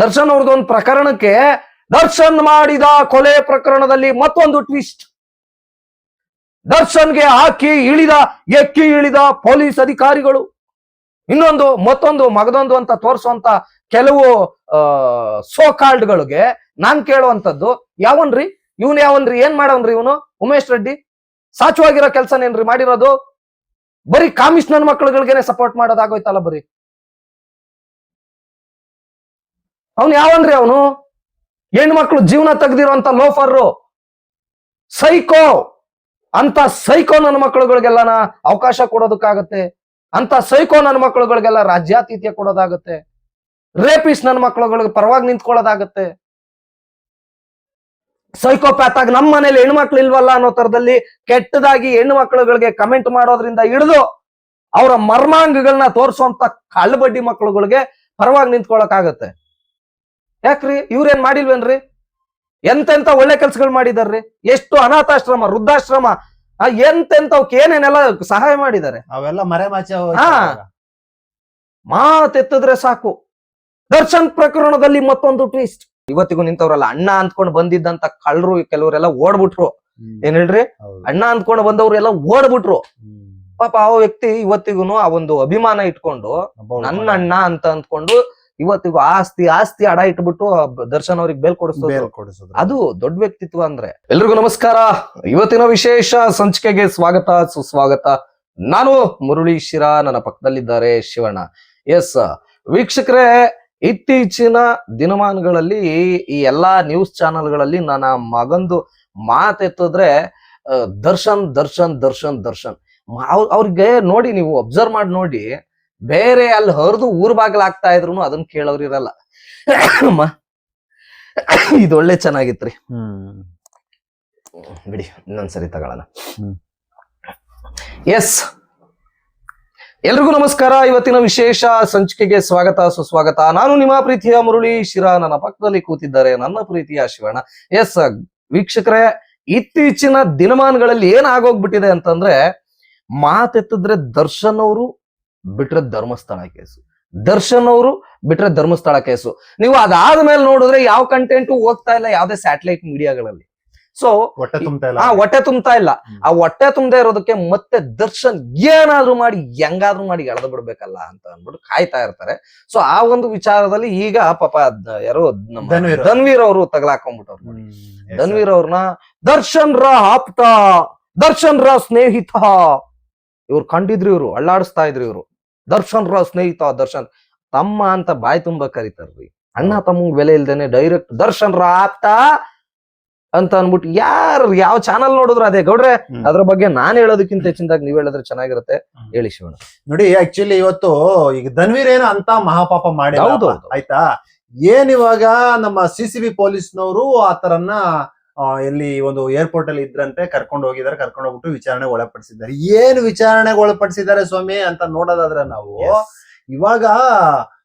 ದರ್ಶನ್ ಅವ್ರದ್ದು ಒಂದು ಪ್ರಕರಣಕ್ಕೆ ದರ್ಶನ್ ಮಾಡಿದ ಕೊಲೆ ಪ್ರಕರಣದಲ್ಲಿ ಮತ್ತೊಂದು ಟ್ವಿಸ್ಟ್. ದರ್ಶನ್ಗೆ ಹಾಕಿ ಇಳಿದ, ಎಕ್ಕಿ ಇಳಿದ ಪೊಲೀಸ್ ಅಧಿಕಾರಿಗಳು. ಇನ್ನೊಂದು, ಮತ್ತೊಂದು ಮಗದೊಂದು ಅಂತ ತೋರಿಸುವಂತ ಕೆಲವು ಸೋ ಕಾರ್ಡ್ಗಳಿಗೆ ನಾನ್ ಕೇಳುವಂತದ್ದು ಯಾವನ್ರಿ? ಇವನ್ ಯಾವನ್ರಿ? ಏನ್ ಮಾಡವನ್ರಿ ಇವನು? ಉಮೇಶ್ ರೆಡ್ಡಿ? ಸಾಚುವಾಗಿರೋ ಕೆಲಸನೇನ್ರಿ ಮಾಡಿರೋದು? ಬರೀ ಕಾಮಿಷನರ್ ಮಕ್ಕಳುಗಳಿಗೆ ಸಪೋರ್ಟ್ ಮಾಡೋದಾಗೋಯ್ತಲ್ಲ ಬರೀ? ಅವನು ಯಾವನ್ರಿ ಅವನು? ಹೆಣ್ಮಕ್ಳು ಜೀವನ ತೆಗ್ದಿರೋಂತ ಲೋಫರ್. ಸೈಕೋ. ಅಂತ ಸೈಕೋ ನನ್ನ ಮಕ್ಕಳುಗಳಿಗೆಲ್ಲನ ಅವಕಾಶ ಕೊಡೋದಕ್ಕಾಗತ್ತೆ. ಅಂತ ಸೈಕೋ ನನ್ನ ಮಕ್ಕಳುಗಳಿಗೆಲ್ಲ ರಾಜ್ಯಾತಿಥ್ಯ ಕೊಡೋದಾಗತ್ತೆ. ರೇಪಿಸ್ ನನ್ನ ಮಕ್ಕಳುಗಳಿಗೆ ಪರವಾಗಿ ನಿಂತ್ಕೊಳ್ಳೋದಾಗತ್ತೆ. ಸೈಕೋಪ್ಯಾತ್ ಆಗಿ ನಮ್ಮ ಮನೇಲಿ ಹೆಣ್ಮಕ್ಳು ಇಲ್ವಲ್ಲ ಅನ್ನೋ ತರದಲ್ಲಿ ಕೆಟ್ಟದಾಗಿ ಹೆಣ್ಣು ಮಕ್ಕಳುಗಳಿಗೆ ಕಮೆಂಟ್ ಮಾಡೋದ್ರಿಂದ ಹಿಡಿದು ಅವರ ಮರ್ಮಾಂಗಗಳನ್ನ ತೋರಿಸುವಂತ ಕಳ್ಳಬಡ್ಡಿ ಮಕ್ಕಳುಗಳಿಗೆ ಪರವಾಗಿ ನಿಂತ್ಕೊಳಕ್ ಯಾಕ್ರಿ? ಇವ್ರೇನ್ ಮಾಡಿಲ್ವೇನ್ರಿ? ಎಂತೆಂತ ಒಳ್ಳೆ ಕೆಲ್ಸಗಳು ಮಾಡಿದಾರ್ರಿ? ಎಷ್ಟು ಅನಾಥಾಶ್ರಮ ವೃದ್ಧಾಶ್ರಮ ಎಂತೆಂತ ಎಂತೆಂತವಕ್ಕೆ ಏನೇನೆಲ್ಲ ಸಹಾಯ ಮಾಡಿದ್ದಾರೆ ಅವೆಲ್ಲ ಮರೆಮಾಚೆ. ಮಾತೆತ್ತಿದ್ರೆ ಸಾಕು. ದರ್ಶನ್ ಪ್ರಕರಣದಲ್ಲಿ ಮತ್ತೊಂದು ಟ್ವಿಸ್ಟ್ ಇವತ್ತಿಗೂ ನಿಂತವ್ರಲ್ಲ ಅಣ್ಣ ಅಂದ್ಕೊಂಡು ಬಂದಿದ್ದಂತ ಕಳ್ಳರು ಕೆಲವರೆಲ್ಲ ಓಡ್ಬಿಟ್ರು. ಏನ್ ಹೇಳ್ರಿ. ಅಣ್ಣ ಅಂದ್ಕೊಂಡು ಬಂದವ್ರು ಎಲ್ಲ ಓಡ್ಬಿಟ್ರು ಪಾಪ ಆ ವ್ಯಕ್ತಿ ಇವತ್ತಿಗೂ ಆ ಒಂದು ಅಭಿಮಾನ ಇಟ್ಕೊಂಡು ನನ್ನ ಅಣ್ಣ ಅಂತ ಅಂದ್ಕೊಂಡು ಇವತ್ತಿಗೂ ಆಸ್ತಿ ಆಸ್ತಿ ಅಡ ಇಟ್ಬಿಟ್ಟು ದರ್ಶನ್ ಅವ್ರಿಗೆ ಬೇಲ್ ಕೊಡಿಸೋದು. ಅದು ದೊಡ್ಡ ವ್ಯಕ್ತಿತ್ವ ಅಂದ್ರೆ. ಎಲ್ರಿಗೂ ನಮಸ್ಕಾರ. ಇವತ್ತಿನ ವಿಶೇಷ ಸಂಚಿಕೆಗೆ ಸ್ವಾಗತ ಸುಸ್ವಾಗತ. ನಾನು ಮುರುಳಿ ಶಿರಾ ನನ್ನ ಪಕ್ಕದಲ್ಲಿದ್ದಾರೆ ಶಿವಣ್ಣ. ಎಸ್ ವೀಕ್ಷಕರೇ ಇತ್ತೀಚಿನ ದಿನಮಾನಗಳಲ್ಲಿ ಈ ಎಲ್ಲಾ ನ್ಯೂಸ್ ಚಾನೆಲ್ಗಳಲ್ಲಿ ನನ್ನ ಮಗಂದು ಮಾತೆತ್ತಿದ್ರೆ ದರ್ಶನ್ ದರ್ಶನ್ ದರ್ಶನ್ ದರ್ಶನ್. ಅವ್ರಿಗೆ ನೋಡಿ ನೀವು ಅಬ್ಸರ್ವ್ ಮಾಡಿ ನೋಡಿ. ಬೇರೆ ಅಲ್ಲಿ ಹರಿದು ಊರ್ ಬಾಗ್ಲಾಗ್ತಾ ಇದ್ರು ಅದನ್ನ ಕೇಳೋರು ಇರಲ್ಲ. ಇದೊಳ್ಳೆ ಚೆನ್ನಾಗಿತ್ರಿ. ಬಿಡಿ ಇನ್ನೊಂದ್ಸರಿ ತಗೊಳ್ಳೋಣ. ಎಸ್, ಎಲ್ರಿಗೂ ನಮಸ್ಕಾರ. ಇವತ್ತಿನ ವಿಶೇಷ ಸಂಚಿಕೆಗೆ ಸ್ವಾಗತ, ಸುಸ್ವಾಗತ. ನಾನು ನಿಮ್ಮ ಪ್ರೀತಿಯ ಮುರುಳಿ ಶಿರಾ. ನನ್ನ ಪಕ್ಕದಲ್ಲಿ ಕೂತಿದ್ದಾರೆ ನನ್ನ ಪ್ರೀತಿಯ ಶಿವಣ್ಣ. ಎಸ್, ವೀಕ್ಷಕರೇ, ಇತ್ತೀಚಿನ ದಿನಮಾನಗಳಲ್ಲಿ ಏನಾಗೋಗ್ಬಿಟ್ಟಿದೆ ಅಂತಂದ್ರೆ ಮಾತೆತ್ತಿದ್ರೆ ದರ್ಶನ್ ಅವರು ಬಿಟ್ರೆ ಧರ್ಮಸ್ಥಳ ಕೇಸು. ದರ್ಶನ್ ಅವರು ಬಿಟ್ರೆ ಧರ್ಮಸ್ಥಳ ಕೇಸು. ನೀವು ಅದಾದ್ಮೇಲೆ ನೋಡಿದ್ರೆ ಯಾವ ಕಂಟೆಂಟು ಹೋಗ್ತಾ ಇಲ್ಲ ಯಾವ್ದೇ ಸ್ಯಾಟಲೈಟ್ ಮೀಡಿಯಾಗಳಲ್ಲಿ ಸೊ ಹೊಟ್ಟೆ ತುಂಬತಾ ಇಲ್ಲ. ಆ ಹೊಟ್ಟೆ ತುಂಬತಾ ಇಲ್ಲ. ಆ ಹೊಟ್ಟೆ ತುಂಬದೇ ಇರೋದಕ್ಕೆ ಮತ್ತೆ ದರ್ಶನ್ ಏನಾದ್ರೂ ಮಾಡಿ ಹೆಂಗಾದ್ರೂ ಮಾಡಿ ಎಳೆದು ಬಿಡ್ಬೇಕಲ್ಲ ಅಂತ ಅಂದ್ಬಿಟ್ಟು ಕಾಯ್ತಾ ಇರ್ತಾರೆ. ಸೊ ಆ ಒಂದು ವಿಚಾರದಲ್ಲಿ ಈಗ ಪಾಪ ಯಾರೋ ಧನ್ವೀರ್. ಅವರು. ತಗಲಾಕೊಂಡ್ಬಿಟ್ಟವ್ರು ಅವ್ರು ಧನ್ವೀರ್ ಅವ್ರನ್ನ ದರ್ಶನ್ ರ ಆಪ್ತ ದರ್ಶನ್ ರ ಸ್ನೇಹಿತ. ಇವ್ರು ಕಂಡಿದ್ರು ಇವ್ರು ಅಳ್ಳಾಡಿಸ್ತಾ ಇದ್ರು ಇವ್ರು. ದರ್ಶನ್ ರ ಸ್ನೇಹಿತ ದರ್ಶನ್. ತಮ್ಮ ಅಂತ ಬಾಯಿ ತುಂಬಾ ಕರೀತಾರ್ರಿ. ಅಣ್ಣ ತಮ್ಮ ಬೆಲೆ ಇಲ್ದೇನೆ ಡೈರೆಕ್ಟ್ ದರ್ಶನ್ ರ ಆಪ್ತ ಅಂತ ಅನ್ಬಿಟ್ಟು ಯಾರು ಯಾವ ಚಾನಲ್ ನೋಡಿದ್ರು ಅದೇ. ಗೌಡ್ರೆ. ಅದ್ರ ಬಗ್ಗೆ ನಾನ್ ಹೇಳೋದಕ್ಕಿಂತ ಹೆಚ್ಚಿನದಾಗ ನೀವ್ ಹೇಳಿದ್ರೆ ಚೆನ್ನಾಗಿರುತ್ತೆ. ಹೇಳಿ ಶಿವಣ್ಣ. ನೋಡಿ ಆಕ್ಚುಲಿ ಇವತ್ತು ಈಗ ಧನ್ವೀರ್ ಏನೋ ಅಂತ ಮಹಾಪಾಪ ಮಾಡಿ. ಆಯ್ತಾ? ಏನ್ ಇವಾಗ ನಮ್ಮ ಸಿ ಸಿ ಬಿ ಪೊಲೀಸ್ನವರು ಆತರನ್ನ ಎಲ್ಲಿ ಒಂದು ಏರ್ಪೋರ್ಟ್ ಅಲ್ಲಿ ಇದ್ರಂತೆ ಕರ್ಕೊಂಡು ಹೋಗಿದ್ದಾರೆ ಕರ್ಕೊಂಡು ಹೋಗ್ಬಿಟ್ಟು ವಿಚಾರಣೆಗೆ ಒಳಪಡಿಸಿದ್ದಾರೆ. ಏನು ವಿಚಾರಣೆಗೆ ಒಳಪಡಿಸಿದ್ದಾರೆ ಸ್ವಾಮಿ ಅಂತ ನೋಡೋದಾದ್ರೆ ನಾವು ಇವಾಗ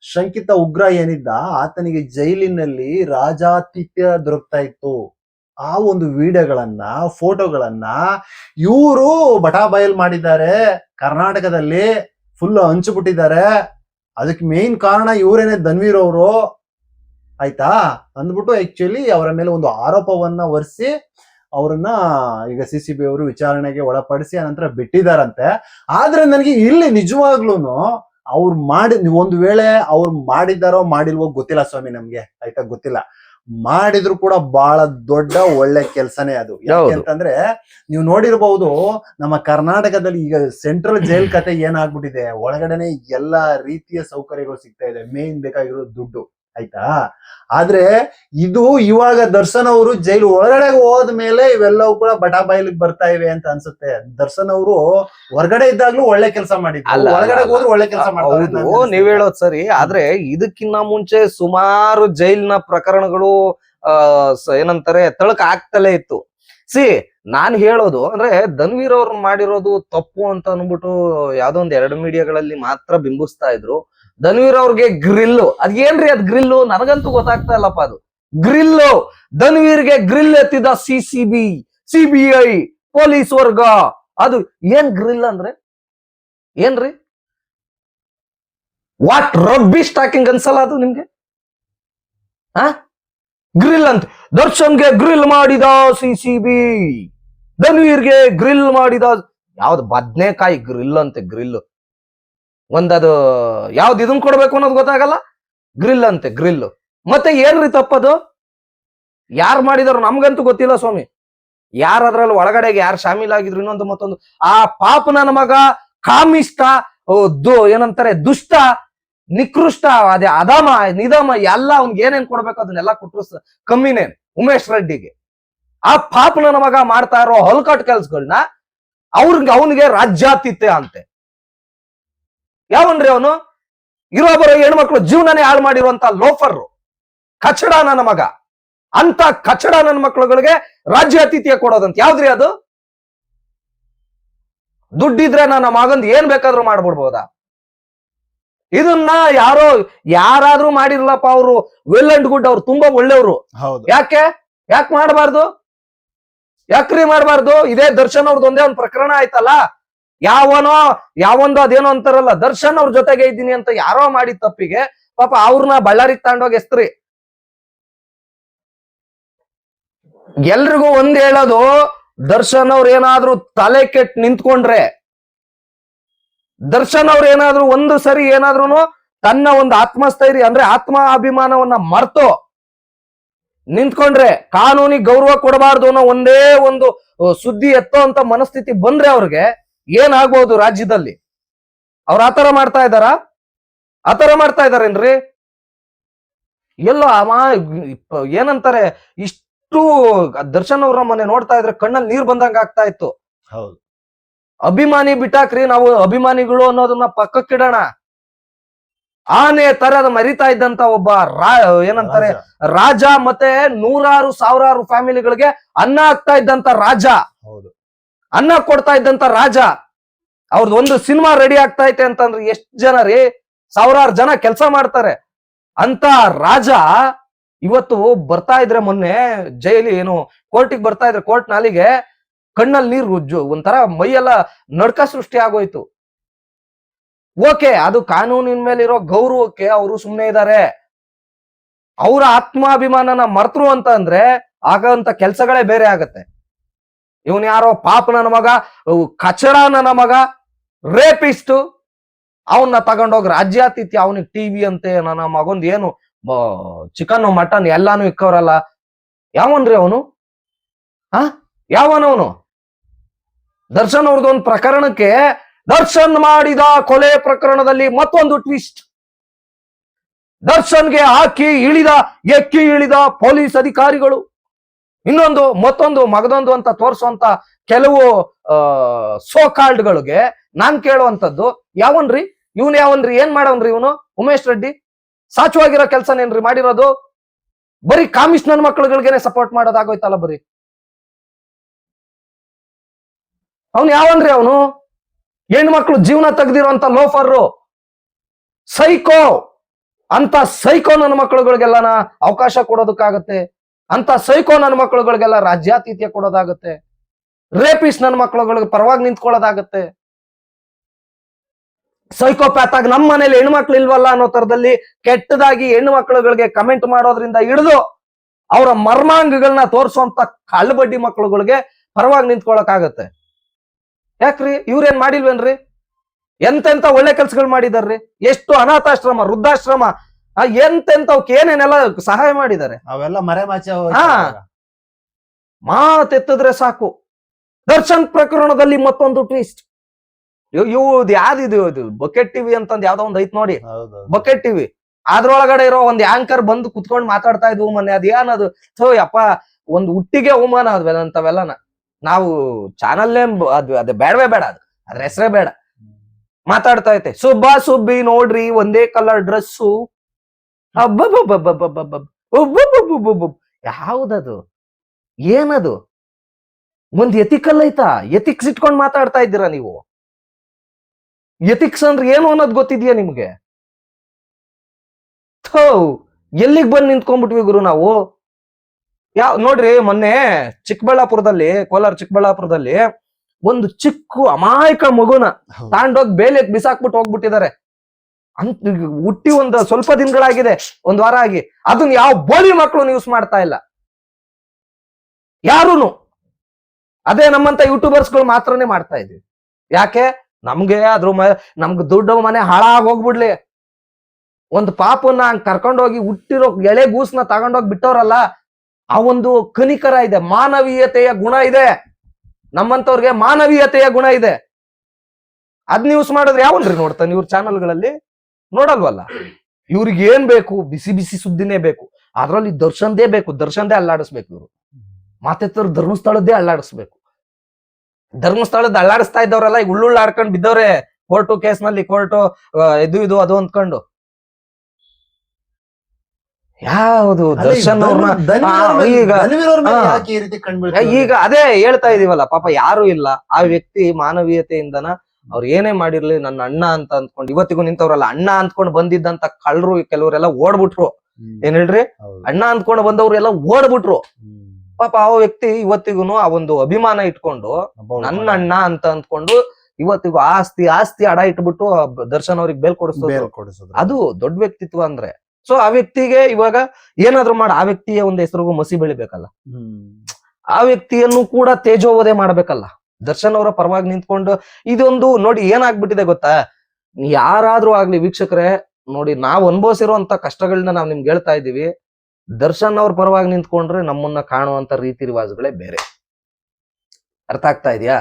ಶಂಕಿತ ಉಗ್ರ ಏನಿದ್ದ ಆತನಿಗೆ ಜೈಲಿನಲ್ಲಿ ರಾಜಾತಿಥ್ಯ ದೊರಕ್ತಾ ಇತ್ತು. ಆ ಒಂದು ವಿಡಿಯೋಗಳನ್ನ ಫೋಟೋಗಳನ್ನ ಇವರು ಬಟಾ ಬಯಲ್ ಮಾಡಿದ್ದಾರೆ. ಕರ್ನಾಟಕದಲ್ಲಿ ಫುಲ್ ಹಂಚಿಬಿಟ್ಟಿದ್ದಾರೆ. ಅದಕ್ಕೆ ಮೇನ್ ಕಾರಣ ಇವರೇನೆ ಧನ್ವೀರ್ ಅವರು. ಆಯ್ತಾ? ಅಂದ್ಬಿಟ್ಟು ಆಕ್ಚುಲಿ ಅವರ ಮೇಲೆ ಒಂದು ಆರೋಪವನ್ನ ಹೊರಿಸಿ ಅವ್ರನ್ನ ಈಗ ಸಿ ಸಿ ಬಿ ಅವರು ವಿಚಾರಣೆಗೆ ಒಳಪಡಿಸಿ ಅನಂತರ ಬಿಟ್ಟಿದಾರಂತೆ. ಆದ್ರೆ ನನಗೆ ಇಲ್ಲಿ ನಿಜವಾಗ್ಲೂನು ಅವ್ರು ಮಾಡಿ ಒಂದು ವೇಳೆ ಅವ್ರು ಮಾಡಿದಾರೋ ಮಾಡಿಲ್ವೋ ಗೊತ್ತಿಲ್ಲ ಸ್ವಾಮಿ ನಮ್ಗೆ. ಆಯ್ತಾ? ಗೊತ್ತಿಲ್ಲ. ಮಾಡಿದ್ರು ಕೂಡ ಬಹಳ ದೊಡ್ಡ ಒಳ್ಳೆ ಕೆಲ್ಸನೇ ಅದು. ಯಾಕೆ ಅಂತಂದ್ರೆ ನೀವು ನೋಡಿರಬಹುದು ನಮ್ಮ ಕರ್ನಾಟಕದಲ್ಲಿ ಈಗ ಸೆಂಟ್ರಲ್ ಜೈಲ್ ಕತೆ ಏನಾಗ್ಬಿಟ್ಟಿದೆ? ಒಳಗಡೆನೆ ಎಲ್ಲಾ ರೀತಿಯ ಸೌಕರ್ಯಗಳು ಸಿಗ್ತಾ ಇದೆ. ಮೇನ್ ಬೇಕಾಗಿರೋ ದುಡ್ಡು. ಆಯ್ತಾ? ಆದ್ರೆ ಇದು ಇವಾಗ ದರ್ಶನ್ ಅವರು ಜೈಲು ಒಳಗಡೆ ಹೋದ್ಮೇಲೆ ಇವೆಲ್ಲವೂ ಕೂಡ ಬಟಾ ಬಯಲಿಗೆ ಬರ್ತಾ ಇವೆ ಅಂತ ಅನ್ಸುತ್ತೆ. ದರ್ಶನ್ ಅವರು ಹೊರಗಡೆ ಇದ್ದಾಗ್ಲೂ ಒಳ್ಳೆ ಕೆಲಸ ಮಾಡಿದ್ರು. ಒಳಗಡೆ ಅಲ್ಲ. ಒಳ್ಳೆ ಕೆಲಸ ಮಾಡ್ತಾರೆ ನೀವ್ ಹೇಳೋದ್ ಸರಿ. ಆದ್ರೆ ಇದಕ್ಕಿನ್ನ ಮುಂಚೆ ಸುಮಾರು ಜೈಲಿನ ಪ್ರಕರಣಗಳು ಏನಂತಾರೆ ತಳಕ ಆಗ್ತಲೇ ಇತ್ತು. ಸಿ, ನಾನ್ ಹೇಳೋದು ಅಂದ್ರೆ ಧನ್ವೀರ್ ಅವ್ರು ಮಾಡಿರೋದು ತಪ್ಪು ಅಂತ ಅನ್ಬಿಟ್ಟು ಯಾವ್ದೋ ಒಂದ್ ಎರಡು ಮೀಡಿಯಾಗಳಲ್ಲಿ ಮಾತ್ರ ಬಿಂಬಿಸ್ತಾ ಇದ್ರು. ಧನ್ವೀರ್ ಅವ್ರಿಗೆ ಗ್ರಿಲ್ಲು. ಅದ್ ಏನ್ರಿ ಅದ್ ಗ್ರಿಲ್ಲು? ನನಗಂತೂ ಗೊತ್ತಾಗ್ತಾ ಇಲ್ಲಪ್ಪ ಅದು. ಗ್ರಿಲ್ಲು! ಧನ್ವೀರ್ಗೆ ಗ್ರಿಲ್ ಎತ್ತಿದ C C B, C police ವರ್ಗ. ಅದು ಏನ್ ಗ್ರಿಲ್ ಅಂದ್ರೆ? ಏನ್ರಿ? ವಾಟ್ ರಬ್ಬಿ ಸ್ಟಾಕಿಂಗ್ ಅನ್ಸಲ್ಲ ಅದು ನಿಮ್ಗೆ? ಆ? ಗ್ರಿಲ್ ಅಂತ. ದರ್ಶನ್ಗೆ ಗ್ರಿಲ್ ಮಾಡಿದ ಸಿ ಸಿ ಬಿ ಧನ್ವೀರ್ಗೆ ಗ್ರಿಲ್ ಮಾಡಿದ ಯಾವ್ದು ಬದ್ನೆಕಾಯಿ ಗ್ರಿಲ್ ಅಂತೆ ಗ್ರಿಲ್ ಒಂದದು ಯಾವ್ದು ಇದನ್ ಕೊಡ್ಬೇಕು ಅನ್ನೋದು ಗೊತ್ತಾಗಲ್ಲ? ಗ್ರಿಲ್ ಅಂತೆ ಗ್ರಿಲ್ ಮತ್ತೆ ಏನ್ರಿ ತಪ್ಪದು? ಯಾರು ಮಾಡಿದಾರು ನಮ್ಗಂತೂ ಗೊತ್ತಿಲ್ಲ ಸ್ವಾಮಿ. ಯಾರ ಅದ್ರಲ್ಲಿ ಒಳಗಡೆಗೆ ಯಾರು ಶಾಮೀಲ್ ಆಗಿದ್ರು ಇನ್ನೊಂದು ಮತ್ತೊಂದು. ಆ ಪಾಪ ನನ್ನ ಮಗ ಕಾಮಿಷ್ಟ ಏನಂತಾರೆ, ದುಷ್ಟ ನಿಕೃಷ್ಟ ಅದೇ ಅಧಮ ನಿಧಮ ಎಲ್ಲ ಅವ್ನ್ಗೆ ಏನೇನ್ ಕೊಡ್ಬೇಕು ಅದನ್ನೆಲ್ಲ ಕೊಟ್ಟರು ಕಮ್ಮಿನೇ ಉಮೇಶ್ ರೆಡ್ಡಿಗೆ. ಆ ಪಾಪ ನನ್ನ ಮಗ ಮಾಡ್ತಾ ಇರೋ ಹೊಲ್ಕಟ್ ಕೆಲ್ಸಗಳನ್ನ ಅವ್ರಿಗೆ ಅವನಿಗೆ ರಾಜ್ಯಾತಿಥ್ಯ ಅಂತೆ. ಯಾವನ್ರಿ ಅವನು? ಇರೋ ಬರೋ ಹೆಣ್ಮಕ್ಳು ಜೀವನನೇ ಹಾಳು ಮಾಡಿರುವಂತ ಲೋಫರ್ ಕಚಡ ನನ್ನ ಮಗ ಅಂತ ಕಚಡ ನನ್ನ ಮಕ್ಳುಗಳಿಗೆ ರಾಜ್ಯ ಅತಿಥ್ಯ ಕೊಡೋದಂತ. ಯಾವ್ದ್ರಿ ಅದು? ದುಡ್ಡಿದ್ರೆ ನನ್ನ ಮಗಂದ್ ಏನ್ ಬೇಕಾದ್ರೂ ಮಾಡ್ಬಿಡ್ಬೋದಾ? ಇದನ್ನ ಯಾರೋ ಯಾರಾದ್ರೂ ಮಾಡಿರ್ಲಪ್ಪ ಅವರು ವೆಲ್ ಅಂಡ್ ಗುಡ್ ಅವ್ರು ತುಂಬಾ ಒಳ್ಳೆಯವರು. ಹೌದು. ಯಾಕೆ? ಯಾಕೆ ಮಾಡಬಾರ್ದು? ಯಾಕ್ರಿ ಮಾಡಬಾರ್ದು? ಇದೇ ದರ್ಶನ್ ಅವ್ರದ್ದು ಒಂದೇ ಒಂದು ಪ್ರಕರಣ ಆಯ್ತಲ್ಲ? ಯಾವನೋ ಯಾವೊಂದು ಅದೇನೋ ಅಂತಾರಲ್ಲ ದರ್ಶನ್ ಅವ್ರ ಜೊತೆಗೆ ಇದ್ದೀನಿ ಅಂತ ಯಾರೋ ಮಾಡಿದ ತಪ್ಪಿಗೆ ಪಾಪ ಅವ್ರನ್ನ ಬಳ್ಳಾರಿಗೆ ತಗೊಂಡೋಗಿ ಎಸ್ತ್ರಿ. ಎಲ್ರಿಗೂ ಒಂದ್ ಹೇಳೋದು ದರ್ಶನ್ ಅವ್ರ ಏನಾದ್ರೂ ತಲೆ ಕೆಟ್ ನಿಂತ್ಕೊಂಡ್ರೆ ದರ್ಶನ್ ಅವ್ರ ಏನಾದ್ರು ಒಂದು ಸರಿ ಏನಾದ್ರೂ ತನ್ನ ಒಂದು ಆತ್ಮಸ್ಥೈರ್ಯ ಅಂದ್ರೆ ಆತ್ಮ ಅಭಿಮಾನವನ್ನ ಮರ್ತು ನಿಂತ್ಕೊಂಡ್ರೆ ಕಾನೂನಿಗೆ ಗೌರವ ಕೊಡಬಾರ್ದು ಅನ್ನೋ ಒಂದೇ ಒಂದು ಸುದ್ದಿ ಎತ್ತೋ ಅಂತ ಮನಸ್ಥಿತಿ ಬಂದ್ರೆ ಅವ್ರಿಗೆ ಏನಾಗ್ಬೋದು ರಾಜ್ಯದಲ್ಲಿ? ಅವ್ರ ಆತರ ಮಾಡ್ತಾ ಇದಾರ ಆತರ ಮಾಡ್ತಾ ಇದಾರೇನ್ರಿ ಎಲ್ಲೋ ಅಮ್ಮ ಏನಂತಾರೆ, ಇಷ್ಟು ದರ್ಶನ್ ಅವ್ರ ಮನೆ ನೋಡ್ತಾ ಇದ್ರೆ ಕಣ್ಣಲ್ಲಿ ನೀರ್ ಬಂದಂಗ ಆಗ್ತಾ ಇತ್ತು. ಹೌದು. ಅಭಿಮಾನಿ ಬಿಟ್ಟಾಕ್ರಿ ನಾವು ಅಭಿಮಾನಿಗಳು ಅನ್ನೋದನ್ನ ಪಕ್ಕಕ್ಕಿಡೋಣ. ಆನೆ ತರದ ಮರಿತಾ ಇದ್ದಂತ ಒಬ್ಬ ರಾ ಏನಂತಾರೆ ರಾಜ. ಮತ್ತೆ ನೂರಾರು ಸಾವಿರಾರು ಫ್ಯಾಮಿಲಿಗಳಿಗೆ ಅನ್ನ ಆಗ್ತಾ ಇದ್ದಂತ ರಾಜ. ಹೌದು. ಅನ್ನ ಕೊಡ್ತಾ ಇದ್ದಂತ ರಾಜ. ಅವ್ರದ್ದು ಒಂದು ಸಿನಿಮಾ ರೆಡಿ ಆಗ್ತಾ ಐತೆ ಅಂತಂದ್ರೆ ಎಷ್ಟ್ ಜನ ರೀ ಸಾವಿರಾರು ಜನ ಕೆಲಸ ಮಾಡ್ತಾರೆ. ಅಂತ ರಾಜ ಇವತ್ತು ಬರ್ತಾ ಇದ್ರೆ ಮೊನ್ನೆ ಜೈಲಿ ಏನು ಕೋರ್ಟಿಗೆ ಬರ್ತಾ ಇದ್ರೆ ಕೋರ್ಟ್ ನಾಲಿಗೆ ಕಣ್ಣಲ್ಲಿ ನೀರು ರುಜ್ಜು, ಒಂಥರ ಮೈಯೆಲ್ಲ ನಡ್ಕ ಸೃಷ್ಟಿ ಆಗೋಯ್ತು. ಓಕೆ, ಅದು ಕಾನೂನಿನ ಮೇಲಿರೋ ಗೌರವಕ್ಕೆ ಅವರು ಸುಮ್ಮನೆ ಇದ್ದಾರೆ ಅವರ ಆತ್ಮಾಭಿಮಾನನ ಮರ್ತರು ಅಂತ ಅಂದ್ರೆ ಆಗಂತ ಕೆಲ್ಸಗಳೇ ಬೇರೆ ಆಗತ್ತೆ. ಇವನ್ ಯಾರೋ ಪಾಪ ನನ್ನ ಮಗ ಕಚರ ನನ್ನ ಮಗ, ರೇಪಿಸ್ಟು ಅವನ್ನ ತಗೊಂಡೋಗಿ ರಾಜ್ಯಾತಿಥ್ಯ ಅವನಿಗೆ ಟಿವಿ ಅಂತೆ, ನನ್ನ ಮಗೊಂದು ಏನು ಚಿಕನ್ ಮಟನ್ ಎಲ್ಲಾನು ಇಕ್ಕವ್ರಲ್ಲ. ಯಾವನ್ರಿ ಅವನು? ಆ? ಯಾವನವನು? ದರ್ಶನ್ ಅವ್ರದ್ದೊಂದು ಪ್ರಕರಣಕ್ಕೆ ದರ್ಶನ್ ಮಾಡಿದ ಕೊಲೆ ಪ್ರಕರಣದಲ್ಲಿ ಮತ್ತೊಂದು ಟ್ವಿಸ್ಟ್ ದರ್ಶನ್ಗೆ ಹಾಕಿ ಇಳಿದ, ಎಕ್ಕಿ ಇಳಿದ ಪೊಲೀಸ್ ಅಧಿಕಾರಿಗಳು. ಇನ್ನೊಂದು, ಮತ್ತೊಂದು, ಮಗದೊಂದು ಅಂತ ತೋರಿಸುವಂತ ಕೆಲವು ಸೋ ಗಳಿಗೆ ನಾನ್ ಕೇಳುವಂತದ್ದು ಯಾವನ್ರಿ? ಇವನ್ ಯಾವನ್ರಿ? ಏನ್ ಮಾಡವನ್ರಿ ಇವನು? ಉಮೇಶ್ ರೆಡ್ಡಿ? ಸಾಚುವಾಗಿರೋ ಕೆಲಸನೇನ್ರಿ ಮಾಡಿರೋದು? ಬರೀ ಕಾಮಿಷನರ್ ಮಕ್ಕಳುಗಳಿಗೆ ಸಪೋರ್ಟ್ ಮಾಡೋದಾಗೋಯ್ತಲ್ಲ ಬರೀ. ಅವನು ಯಾವನ್ರಿ ಅವನು? ಹೆಣ್ಮಕ್ಳು ಜೀವನ ತೆಗ್ದಿರೋಂತ ಲೋಫರ್ರು ಸೈಕೋ. ಅಂತ ಸೈಕೋ ನನ್ನ ಮಕ್ಕಳುಗಳಿಗೆಲ್ಲನ ಅವಕಾಶ ಕೊಡೋದಕ್ಕಾಗತ್ತೆ. ಅಂತ ಸೈಕೋ ನನ್ನ ಮಕ್ಕಳುಗಳಿಗೆಲ್ಲ ರಾಜ್ಯಾತಿಥ್ಯ ಕೊಡೋದಾಗತ್ತೆ. ರೇಪಿಸ್ ನನ್ನ ಮಕ್ಕಳುಗಳಿಗೆ ಪರವಾಗಿ ನಿಂತ್ಕೊಳ್ಳೋದಾಗತ್ತೆ. ಸೈಕೋಪ್ಯಾತ್ ಆಗಿ ನಮ್ಮ ಮನೇಲಿ ಹೆಣ್ಮಕ್ಳು ಇಲ್ವಲ್ಲ ಅನ್ನೋ ತರದಲ್ಲಿ ಕೆಟ್ಟದಾಗಿ ಹೆಣ್ಣು ಮಕ್ಕಳುಗಳಿಗೆ ಕಮೆಂಟ್ ಮಾಡೋದ್ರಿಂದ ಹಿಡಿದು ಅವರ ಮರ್ಮಾಂಗಗಳನ್ನ ತೋರಿಸುವಂತ ಕಳ್ಳಬಡ್ಡಿ ಮಕ್ಕಳುಗಳಿಗೆ ಪರವಾಗಿ ನಿಂತ್ಕೊಳಕಾಗತ್ತೆ ಯಾಕ್ರಿ? ಇವ್ರೇನ್ ಮಾಡಿಲ್ವೇನ್ರಿ? ಎಂತೆಂತ ಒಳ್ಳೆ ಕೆಲ್ಸಗಳು ಮಾಡಿದಾರ್ರಿ? ಎಷ್ಟು ಅನಾಥಾಶ್ರಮ ವೃದ್ಧಾಶ್ರಮ ಎಂತೆಂತವಕ್ಕೆ ಏನೇನೆಲ್ಲ ಸಹಾಯ ಮಾಡಿದ್ದಾರೆ ಅವೆಲ್ಲ ಮರೆಮಾಚೆ ಹಾ. ಮಾತೆತ್ತಿದ್ರೆ ಸಾಕು. ದರ್ಶನ್ ಪ್ರಕರಣದಲ್ಲಿ ಮತ್ತೊಂದು ಟ್ವಿಸ್ಟ್. ಇವು ಯಾವ್ದಿದು ಇದು ಬಕೆಟ್ ಟಿವಿ ಅಂತಂದ್ ಯಾವ್ದೋ ಒಂದ್ ಐತ್ ನೋಡಿ. Bucket TV. ಅದ್ರೊಳಗಡೆ ಇರೋ ಒಂದ್ ಆಂಕರ್ ಬಂದು ಕುತ್ಕೊಂಡ್ ಮಾತಾಡ್ತಾ ಇದ್ವು ಮೊನ್ನೆ. ಅದೇನದು? ಥೋ ಯಪ್ಪ ಒಂದ್ ಹುಟ್ಟಿಗೆ ಅವಮಾನ ಅದ್ವೆಲ್ಲ ಅಂತವೆಲ್ಲನ. ನಾವು ಚಾನಲ್ಲೇ ಅದು ಅದು ಬೇಡವೇ ಬೇಡ ಅದು. ಅದ್ರ ಹೆಸರೇ ಬೇಡ. ಮಾತಾಡ್ತಾ ಐತೆ ಸುಬ್ಬಾ ಸುಬ್ಬಿ ನೋಡ್ರಿ, ಒಂದೇ ಕಲರ್ ಡ್ರೆಸ್ಸು ಯಾವ್ದದು? ಏನದು? ಒಂದ್ ಎತಿಕಲ್ ಐತಾ? ಎತಿಕ್ಸ್ ಇಟ್ಕೊಂಡ್ ಮಾತಾಡ್ತಾ ಇದ್ದೀರಾ ನೀವು? ಎತಿಕ್ಸ್ ಅಂದ್ರೆ ಏನು ಅನ್ನೋದು ಗೊತ್ತಿದ್ಯಾ ನಿಮ್ಗೆ? ಥೋ. ಎಲ್ಲಿಗ್ ಬಂದ್ ನಿಂತ್ಕೊಂಡ್ಬಿಟ್ವಿ ಗುರು ನಾವು? ಯಾವ ನೋಡ್ರಿ ಮೊನ್ನೆ ಚಿಕ್ಕಬಳ್ಳಾಪುರದಲ್ಲಿ ಕೋಲಾರ ಚಿಕ್ಕಬಳ್ಳಾಪುರದಲ್ಲಿ ಒಂದು ಚಿಕ್ಕ ಅಮಾಯಕ ಮಗುನ ತಾಂಡೋಗಿ ಬೇಲೆ ಬಿಸಾಕ್ಬಿಟ್ಟು ಹೋಗ್ಬಿಟ್ಟಿದ್ದಾರೆ. ಅಂತ ಹುಟ್ಟಿ ಒಂದು ಸ್ವಲ್ಪ ದಿನಗಳಾಗಿದೆ ಒಂದ್ ವಾರ ಆಗಿ. ಅದನ್ನ ಯಾವ ಬೋಲಿ ಮಕ್ಕಳು ಯೂಸ್ ಮಾಡ್ತಾ ಇಲ್ಲ. ಯಾರೂನು? ಅದೇ ನಮ್ಮಂತ ಯೂಟ್ಯೂಬರ್ಸ್ಗಳು ಮಾತ್ರನೇ ಮಾಡ್ತಾ ಇದೀವಿ ಯಾಕೆ? ನಮ್ಗೆ ಅದ್ರ ನಮ್ಗೆ ದುಡ್ಡು ಮನೆ ಹಾಳಾಗಿ ಹೋಗ್ಬಿಡ್ಲಿ. ಒಂದು ಪಾಪನ್ನ ಹಂಗ್ ಕರ್ಕೊಂಡೋಗಿ ಹುಟ್ಟಿರೋ ಎಳೆ ಗೂಸ್ನ ತಗೊಂಡೋಗಿ ಬಿಟ್ಟವ್ರಲ್ಲ ಆ ಒಂದು ಕನಿಕರ ಇದೆ, ಮಾನವೀಯತೆಯ ಗುಣ ಇದೆ. ನಮ್ಮಂತವ್ರಿಗೆ ಮಾನವೀಯತೆಯ ಗುಣ ಇದೆ. ಅದ್ ನ್ಯೂಸ್ ಮಾಡಿದ್ರೆ ಯಾವನ್ರಿ ನೋಡ್ತಾನೆ ಇವ್ರ ಚಾನಲ್ಗಳಲ್ಲಿ ನೋಡಲ್ವಲ್ಲ? ಇವ್ರಿಗೆ ಏನ್ ಬೇಕು? ಬಿಸಿ ಬಿಸಿ ಸುದ್ದಿನೇ ಬೇಕು. ಅದ್ರಲ್ಲಿ ದರ್ಶನ್ದೇ ಬೇಕು, ದರ್ಶನ್ದೇ ಅಲ್ಲಾಡಿಸ್ಬೇಕು ಇವರು. ಮಾತೆತ್ತವ್ರ ಧರ್ಮಸ್ಥಳದ್ದೇ ಅಲ್ಲಾಡಿಸ್ಬೇಕು. ಧರ್ಮಸ್ಥಳದ ಅಲ್ಲಾಡಿಸ್ತಾ ಇದ್ದವ್ರಲ್ಲ ಈಗ ಉಳ್ಳುಳ್ಳ ಆಡ್ಕೊಂಡು ಬಿದ್ದವ್ರೆ. ಕೋರ್ಟು ಕೇಸ್ನಲ್ಲಿ ಕೋರ್ಟು ಇದು ಇದು, ಅದು ಅಂದ್ಕೊಂಡು. ಯಾವುದು ದರ್ಶನ್ ಅವ್ರನ್ನ ಈಗ ಈಗ ಅದೇ ಹೇಳ್ತಾ ಇದೀವಲ್ಲ ಪಾಪ ಯಾರು ಇಲ್ಲ ಆ ವ್ಯಕ್ತಿ ಮಾನವೀಯತೆಯಿಂದನ ಅವ್ರು ಏನೇ ಮಾಡಿರ್ಲಿ ನನ್ನ ಅಣ್ಣ ಅಂತ ಅಂದ್ಕೊಂಡು ಇವತ್ತಿಗೂ ನಿಂತವ್ರಲ್ಲ ಅಣ್ಣ ಅಂದ್ಕೊಂಡು ಬಂದಿದ್ದಂತ ಕಳ್ರು ಕೆಲವರೆಲ್ಲ ಓಡ್ಬಿಟ್ರು. ಏನ್ ಹೇಳ್ರಿ. ಅಣ್ಣ ಅಂದ್ಕೊಂಡು ಬಂದವ್ರು ಎಲ್ಲ ಓಡ್ಬಿಟ್ರು. ಪಾಪ ಆ ವ್ಯಕ್ತಿ ಇವತ್ತಿಗೂ ಆ ಒಂದು ಅಭಿಮಾನ ಇಟ್ಕೊಂಡು ನನ್ನ ಅಣ್ಣ ಅಂತ ಅಂದ್ಕೊಂಡು ಇವತ್ತಿಗೂ ಆಸ್ತಿ ಆಸ್ತಿ ಅಡ ಇಟ್ಬಿಟ್ಟು ದರ್ಶನ್ ಅವ್ರಿಗೆ ಬೇಲ್ ಕೊಡಿಸೋದು. ಅದು ದೊಡ್ಡ ವ್ಯಕ್ತಿತ್ವ ಅಂದ್ರೆ ಸೊ ಆ ವ್ಯಕ್ತಿಗೆ ಇವಾಗ ಏನಾದ್ರು ಮಾಡ, ಆ ವ್ಯಕ್ತಿಯ ಒಂದು ಹೆಸರಿಗೂ ಮಸಿ ಬೆಳಿಬೇಕಲ್ಲ. ಆ ವ್ಯಕ್ತಿಯನ್ನು ಕೂಡ ತೇಜೋವದೆ ಮಾಡ್ಬೇಕಲ್ಲ. ದರ್ಶನ್ ಅವರ ಪರವಾಗಿ ನಿಂತ್ಕೊಂಡು ಇದೊಂದು ನೋಡಿ ಏನಾಗ್ಬಿಟ್ಟಿದೆ ಗೊತ್ತಾ? ಯಾರಾದ್ರೂ ಆಗ್ಲಿ ವೀಕ್ಷಕರೇ, ನೋಡಿ ನಾವ್ ಅನುಭವಿಸಿರುವಂತ ಕಷ್ಟಗಳನ್ನ ನಾವ್ ನಿಮ್ಗೆ ಹೇಳ್ತಾ ಇದೀವಿ ದರ್ಶನ್ ಅವ್ರ ಪರವಾಗಿ ನಿಂತ್ಕೊಂಡ್ರೆ ನಮ್ಮನ್ನ ಕಾಣುವಂತ ರೀತಿ ರಿವಾಜುಗಳೇ ಬೇರೆ. ಅರ್ಥ ಆಗ್ತಾ ಇದೆಯಾ?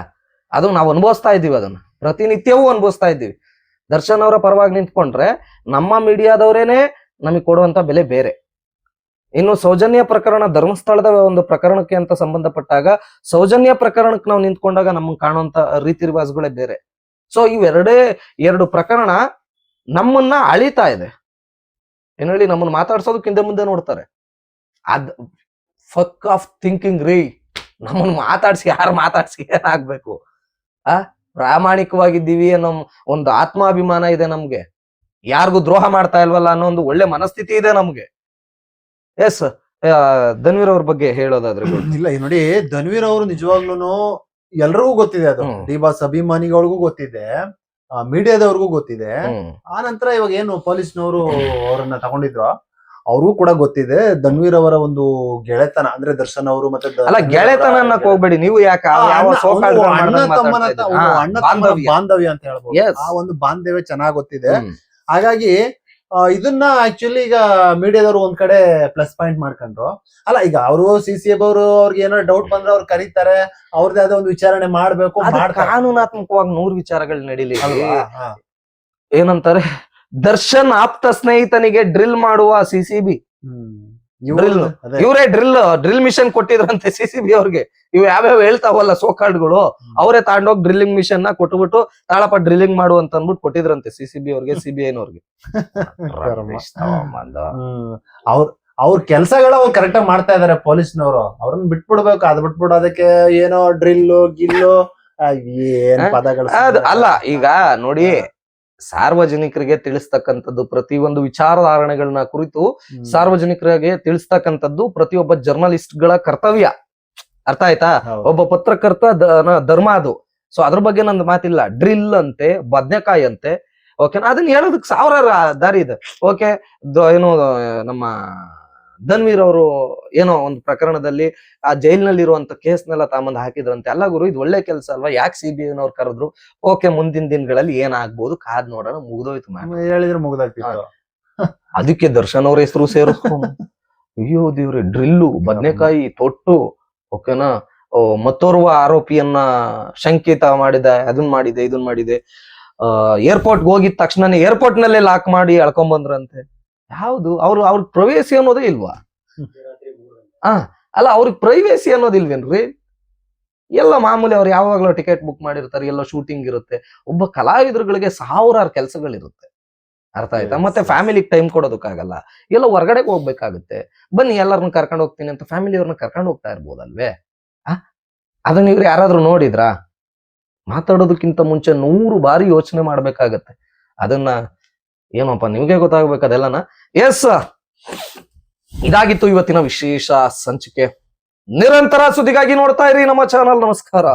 ಅದು ನಾವು ಅನುಭವಿಸ್ತಾ ಇದೀವಿ ಅದನ್ನ. ಪ್ರತಿನಿತ್ಯವೂ ಅನುಭವಿಸ್ತಾ ಇದ್ದೀವಿ. ದರ್ಶನ್ ಅವರ ಪರವಾಗಿ ನಿಂತ್ಕೊಂಡ್ರೆ ನಮ್ಮ ಮೀಡಿಯಾದವರೇನೆ ನಮಗೆ ಕೊಡುವಂತ ಬೆಲೆ ಬೇರೆ. ಇನ್ನು ಸೌಜನ್ಯ ಪ್ರಕರಣ ಧರ್ಮಸ್ಥಳದ ಒಂದು ಪ್ರಕರಣಕ್ಕೆ ಅಂತ ಸಂಬಂಧಪಟ್ಟಾಗ ಸೌಜನ್ಯ ಪ್ರಕರಣಕ್ಕೆ ನಾವು ನಿಂತ್ಕೊಂಡಾಗ ನಮ್ಗೆ ಕಾಣುವಂತ ರೀತಿ ರಿವಾಜ್ಗಳೇ ಬೇರೆ. ಸೊ ಇವೆರಡೇ ಎರಡು ಪ್ರಕರಣ ನಮ್ಮನ್ನ ಅಳಿತಾ ಇದೆ. ಏನ್ ಹೇಳಿ, ನಮ್ಮನ್ನ ಹಿಂದೆ ಮುಂದೆ ನೋಡ್ತಾರೆ. ಅದ್ ಫಕ್ ಆಫ್ ಥಿಂಕಿಂಗ್ ರೀ. ನಮ್ಮನ್ನ ಮಾತಾಡ್ಸಿ, ಯಾರು ಮಾತಾಡ್ಸಿ ಏನಾಗ್ಬೇಕು? ಆ, ಪ್ರಾಮಾಣಿಕವಾಗಿದ್ದೀವಿ ಅನ್ನೋ ಒಂದು ಆತ್ಮಾಭಿಮಾನ ಇದೆ ನಮ್ಗೆ. ಯಾರಿಗೂ ದ್ರೋಹ ಮಾಡ್ತಾ ಇಲ್ವಲ್ಲ ಅನ್ನೋ ಒಂದು ಒಳ್ಳೆ ಮನಸ್ಥಿತಿ ಇದೆ ನಮ್ಗೆ. ಎಸ್ ಧನ್ವೀರ್ ಅವ್ರ ಬಗ್ಗೆ ಹೇಳೋದಾದ್ರೆ ಇಲ್ಲ ನೋಡಿ ಧನ್ವೀರ್ ಅವರು ನಿಜವಾಗ್ಲೂನು ಎಲ್ರಿಗೂ ಗೊತ್ತಿದೆ ಅದು. ಹ್ಮ್. ಡಿ ಬಾಸ್ ಅಭಿಮಾನಿಗಳಿಗೂ ಗೊತ್ತಿದೆ ಮೀಡಿಯಾದವ್ರಿಗೂ ಗೊತ್ತಿದೆ. ಆ ನಂತರ ಇವಾಗ ಏನು ಪೊಲೀಸ್ನವರು ಅವರನ್ನ ತಗೊಂಡಿದ್ರು ಅವ್ರಿಗೂ ಕೂಡ ಗೊತ್ತಿದೆ. ಧನ್ವೀರ್ ಅವರ ಒಂದು ಗೆಳೆತನ ಅಂದ್ರೆ ದರ್ಶನ್ ಅವರು ಮತ್ತೆ ಅಲ್ಲ ಗೆಳೆತನ. ಹೋಗ್ಬೇಡಿ ನೀವು ಯಾಕೆ? ಬಾಂಧವ್ಯ. ಅಂತ ಹೇಳ್ಬೋದು. ಆ ಒಂದು ಬಾಂಧವ್ಯ ಚೆನ್ನಾಗ್ ಗೊತ್ತಿದೆ. ಹಾಗಾಗಿ ಇದನ್ನ ಆಕ್ಚುಲಿ ಈಗ ಮೀಡಿಯಾದವರು ಒಂದ್ ಕಡೆ ಪ್ಲಸ್ ಪಾಯಿಂಟ್ ಮಾಡ್ಕೊಂಡ್ರು. ಅಲ್ಲ ಈಗ ಅವರು ಸಿ ಸಿ ಎಬ್ ಅವರು ಅವ್ರಿಗೆ ಏನೋ ಡೌಟ್ ಬಂದ್ರೆ ಅವ್ರು ಕರೀತಾರೆ ಅವ್ರದೇ ಆದ ಒಂದು ವಿಚಾರಣೆ ಮಾಡ್ಬೇಕು ಕಾನೂನಾತ್ಮಕವಾಗಿ ನೂರ್ ವಿಚಾರಗಳು ನಡೀಲಿ ಏನಂತಾರೆ ದರ್ಶನ್ ಆಪ್ತ ಸ್ನೇಹಿತನಿಗೆ ಡ್ರಿಲ್ ಮಾಡುವ ಸಿ ಸಿ ಬಿ. ಇವ್ರು- ಡ್ರಿಲ್ ಡ್ರಿಲ್ ಮಿಷನ್ ಕೊಟ್ಟಿದ್ರಂತೆ ಸಿ ಸಿ ಬಿ ಅವ್ರಿಗೆ. ಇವ್ ಯಾವ್ಯಾವ ಹೇಳ್ತಾವಲ್ಲ ಸೋಕಾರ್ಡ್ಗಳು ಅವರೇ ತಗೊಂಡೋಗಿ ಡ್ರಿಲ್ಲಿಂಗ್ ಮಿಷನ್ನ ಕೊಟ್ಬಿಟ್ಟು ತಾಳಪ್ಪ ಡ್ರಿಲ್ಲಿಂಗ್ ಮಾಡು ಅಂತ ಅಂದ್ಬಿಟ್ಟು ಕೊಟ್ಟಿದ್ರಂತೆ ಸಿ ಸಿ ಬಿ ಅವ್ರಿಗೆ ಸಿ ಬಿ ಐನವ್ರಿಗೆ ಕರ್ಮ. ಅವ್ರ ಅವ್ರ ಕೆಲ್ಸಗಳ ಅವ್ರು ಕರೆಕ್ಟ್ ಆಗಿ ಮಾಡ್ತಾ ಇದಾರೆ ಪೊಲೀಸ್ನವರು. ಅವ್ರನ್ನ ಬಿಟ್ಬಿಡ್ಬೇಕು ಅದ್ ಬಿಟ್ಬಿಡು ಅದಕ್ಕೆ ಏನೋ ಡ್ರಿಲ್ಲು ಗಿಲ್ಲು ಏನ್ ಪದಗಳು ಅದ್ ಅಲ್ಲ ಈಗ ನೋಡಿ ಸಾರ್ವಜನಿಕರಿಗೆ ತಿಳಿಸ್ತಕ್ಕಂಥದ್ದು ಪ್ರತಿಯೊಂದು ವಿಚಾರಧಾರಣೆಗಳನ್ನ ಕುರಿತು. ಸಾರ್ವಜನಿಕರಿಗೆ ತಿಳಿಸ್ತಕ್ಕಂಥದ್ದು ಪ್ರತಿಯೊಬ್ಬ ಜರ್ನಲಿಸ್ಟ್ಗಳ ಕರ್ತವ್ಯ. ಅರ್ಥ ಆಯ್ತಾ? ಒಬ್ಬ ಪತ್ರಕರ್ತ ಧರ್ಮ ಅದು. ಸೊ ಅದ್ರ ಬಗ್ಗೆ ನಂದು ಮಾತಿಲ್ಲ. ಡ್ರಿಲ್ ಅಂತೆ ಬದ್ನೆಕಾಯಿ ಅಂತೆ ಓಕೆನಾ? ಅದನ್ನ ಹೇಳೋದಕ್ಕೆ ಸಾವಿರ ದಾರಿ ಇದೆ. ಓಕೆ ಏನು ನಮ್ಮ ಧನ್ವೀರ್ ಅವರು ಏನೋ ಒಂದು ಪ್ರಕರಣದಲ್ಲಿ ಆ ಜೈಲ್ನಲ್ಲಿ ಇರುವಂತ ಕೇಸ್ನೆಲ್ಲ ತಾಂಬಂದ್ ಹಾಕಿದ್ರಂತೆ. ಅಲ್ಲ ಗುರು ಇದು ಒಳ್ಳೆ ಕೆಲಸ ಅಲ್ವಾ? ಯಾಕೆ ಸಿ ಬಿ ಐನವ್ರು ಕರೆದ್ರು? ಓಕೆ ಮುಂದಿನ ದಿನಗಳಲ್ಲಿ ಏನಾಗ್ಬೋದು? ಕಾದ್ ನೋಡೋಣ ಮುಗ್ದೋಯ್ತು ಮ್ಯಾಮ್. ಹೇಳಿದ್ರೆ ಮುಗ್ದಾಗ್ತಿತ್ತು. ಅದಕ್ಕೆ ದರ್ಶನ್ ಅವ್ರ ಹೆಸರು ಸೇರಿಸ್ಕೊಂಡು ಅಯ್ಯೋ ದೇವ್ರಿ ಡ್ರಿಲ್ಲು ಬದನೆಕಾಯಿ ತೊಟ್ಟು ಓಕೆನಾ? ಮತ್ತೋರ್ವ ಆರೋಪಿಯನ್ನ ಶಂಕಿತ ಮಾಡಿದ ಅದನ್ ಮಾಡಿದೆ ಇದನ್ ಮಾಡಿದೆ. ಏರ್ಪೋರ್ಟ್ ಹೋಗಿದ ತಕ್ಷಣ ಏರ್ಪೋರ್ಟ್ ನಲ್ಲೇ ಲಾಕ್ ಮಾಡಿ ಅಳ್ಕೊಂಡ್ ಬಂದ್ರಂತೆ ಯಾವ್ದು? ಅವ್ರು ಅವ್ರ ಪ್ರವೇಸಿ ಅನ್ನೋದೇ ಇಲ್ವಾ? ಹಾ ಅಲ್ಲ ಅವ್ರಿಗೆ ಪ್ರೈವೇಸಿ ಅನ್ನೋದಿಲ್ವೇನ್ರಿ ಎಲ್ಲ ಮಾಮೂಲಿ ಅವ್ರು ಯಾವಾಗಲೂ ಟಿಕೆಟ್ ಬುಕ್ ಮಾಡಿರ್ತಾರೆ ಎಲ್ಲ ಶೂಟಿಂಗ್ ಇರುತ್ತೆ. ಒಬ್ಬ ಕಲಾವಿದರುಗಳಿಗೆ ಸಾವಿರಾರು ಕೆಲಸಗಳಿರುತ್ತೆ. ಅರ್ಥ ಆಯ್ತಾ? ಮತ್ತೆ ಫ್ಯಾಮಿಲಿಗ್ ಟೈಮ್ ಕೊಡೋದಕ್ಕಾಗಲ್ಲ. ಎಲ್ಲ ಹೊರಗಡೆಗೆ ಹೋಗ್ಬೇಕಾಗುತ್ತೆ. ಬನ್ನಿ ಎಲ್ಲರನ್ನ ಕರ್ಕೊಂಡು ಹೋಗ್ತೀನಿ ಅಂತ ಫ್ಯಾಮಿಲಿ ಅವ್ರನ್ನ ಕರ್ಕೊಂಡು ಹೋಗ್ತಾ ಇರ್ಬೋದಲ್ವೇ? ಆ ಅದನ್ನ ಇವ್ರು ಯಾರಾದ್ರೂ ನೋಡಿದ್ರಾ? ಮಾತಾಡೋದಕ್ಕಿಂತ ಮುಂಚೆ ನೂರು ಬಾರಿ ಯೋಚನೆ ಮಾಡ್ಬೇಕಾಗತ್ತೆ. ಅದನ್ನ ಏನಪ್ಪ, ನಿಮ್ಗೆ ಗೊತ್ತಾಗ್ಬೇಕು ಅದೆಲ್ಲನ? ಎಸ್ ಇದಾಗಿತ್ತು ಇವತ್ತಿನ ವಿಶೇಷ ಸಂಚಿಕೆ. ನಿರಂತರ ಸುದ್ದಿಗಾಗಿ ನೋಡ್ತಾ ಇರಿ ನಮ್ಮ ಚಾನಲ್ ನಮಸ್ಕಾರ.